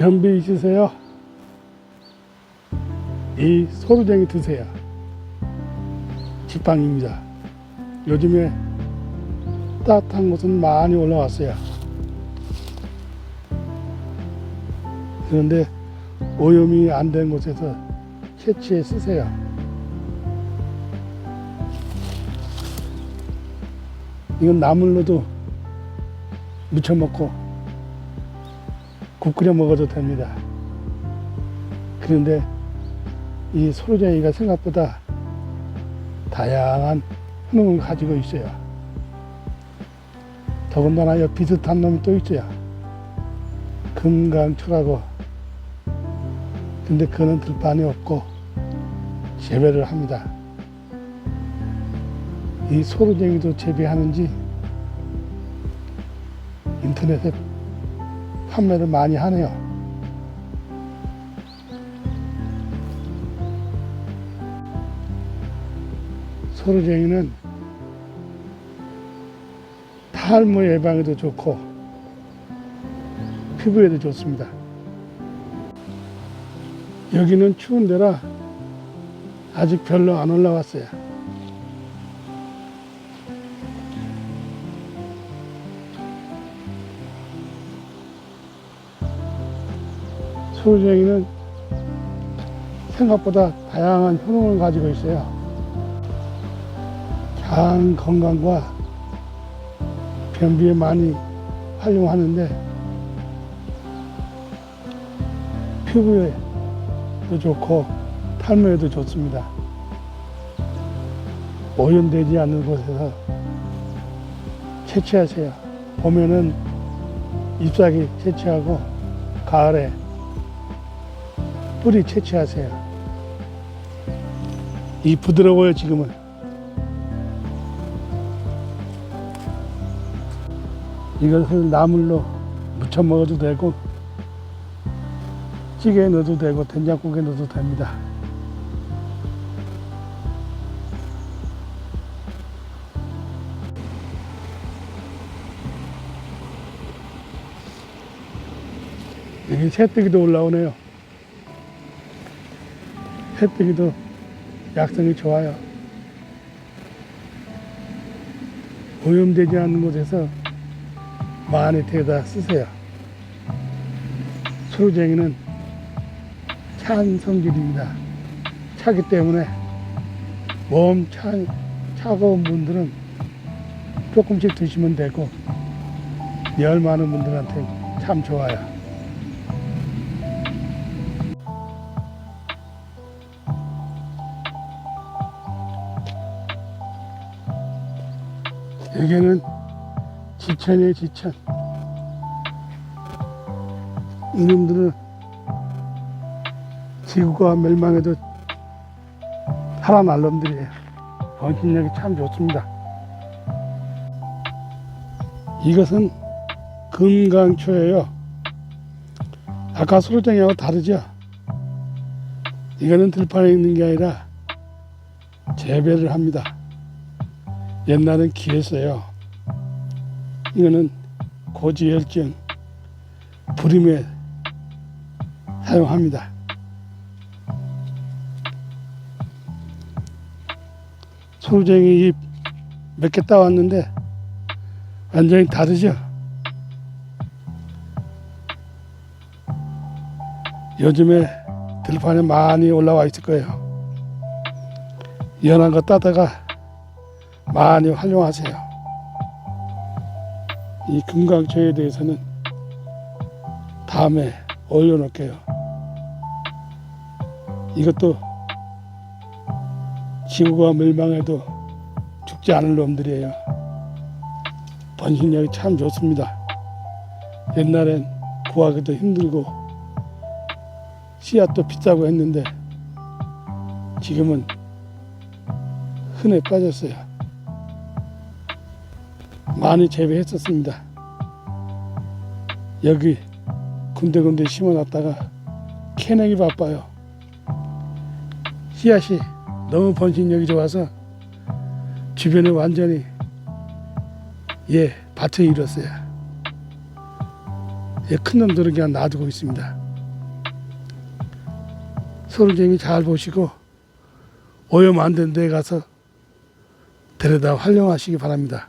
변비 있으세요? 이 소루쟁이 드세요. 지팡입니다. 요즘에 따뜻한 곳은 많이 올라왔어요. 그런데 오염이 안 된 곳에서 채취해 쓰세요. 이건 나물로도 무쳐 먹고 국 끓여 먹어도 됩니다. 그런데 이 소루쟁이가 생각보다 다양한 효능을 가지고 있어요. 더군다나 여 비슷한 놈이 또 있어요. 금강초라고. 근데 그는 들판이 없고 재배를 합니다. 이 소루쟁이도 재배하는지 인터넷에 판매를 많이 하네요. 소루쟁이는 탈모 예방에도 좋고 피부에도 좋습니다. 여기는 추운 데라 아직 별로 안 올라왔어요. 소루쟁이는 생각보다 다양한 효능을 가지고 있어요. 장 건강과 변비에 많이 활용하는데 피부에도 좋고 탈모에도 좋습니다. 오염되지 않는 곳에서 채취하세요. 봄에는 잎사귀 채취하고 가을에 뿌리 채취하세요. 이 부드러워요 지금은. 이것을 나물로 무쳐 먹어도 되고 찌개에 넣어도 되고 된장국에 넣어도 됩니다. 여기 새뜨기도 올라오네요. 새뜨기도 약성이 좋아요. 오염되지 않는 곳에서 많이 데다 쓰세요. 소루쟁이는 찬 성질입니다. 차기 때문에 몸 차, 차가운 분들은 조금씩 드시면 되고 열 많은 분들한테 참 좋아요. 여기는 지천이에요, 지천. 이놈들은 지구가 멸망해도 살아날 놈들이에요. 번식력이 참 좋습니다. 이것은 금강초예요. 아까 소로쟁이하고 다르죠? 이거는 들판에 있는 게 아니라 재배를 합니다. 옛날엔 귀했어요. 이거는 고지혈증, 불임에 사용합니다. 소루쟁이 잎 몇 개 따왔는데 완전히 다르죠? 요즘에 들판에 많이 올라와 있을 거예요. 연한 거 따다가 많이 활용하세요. 이 금강초에 대해서는 다음에 올려놓을게요. 이것도 지구가 멸망해도 죽지 않을 놈들이에요. 번식력이 참 좋습니다. 옛날엔 구하기도 힘들고 씨앗도 비싸고 했는데 지금은 흔해 빠졌어요. 많이 재배했었습니다. 여기 군데군데 심어놨다가 캐내기 바빠요. 씨앗이 너무 번식력이 좋아서 주변에 완전히 예 밭을 잃었어요. 예, 큰 놈들은 그냥 놔두고 있습니다. 소르쟁이 잘 보시고 오염 안 된 데 가서 데려다 활용하시기 바랍니다.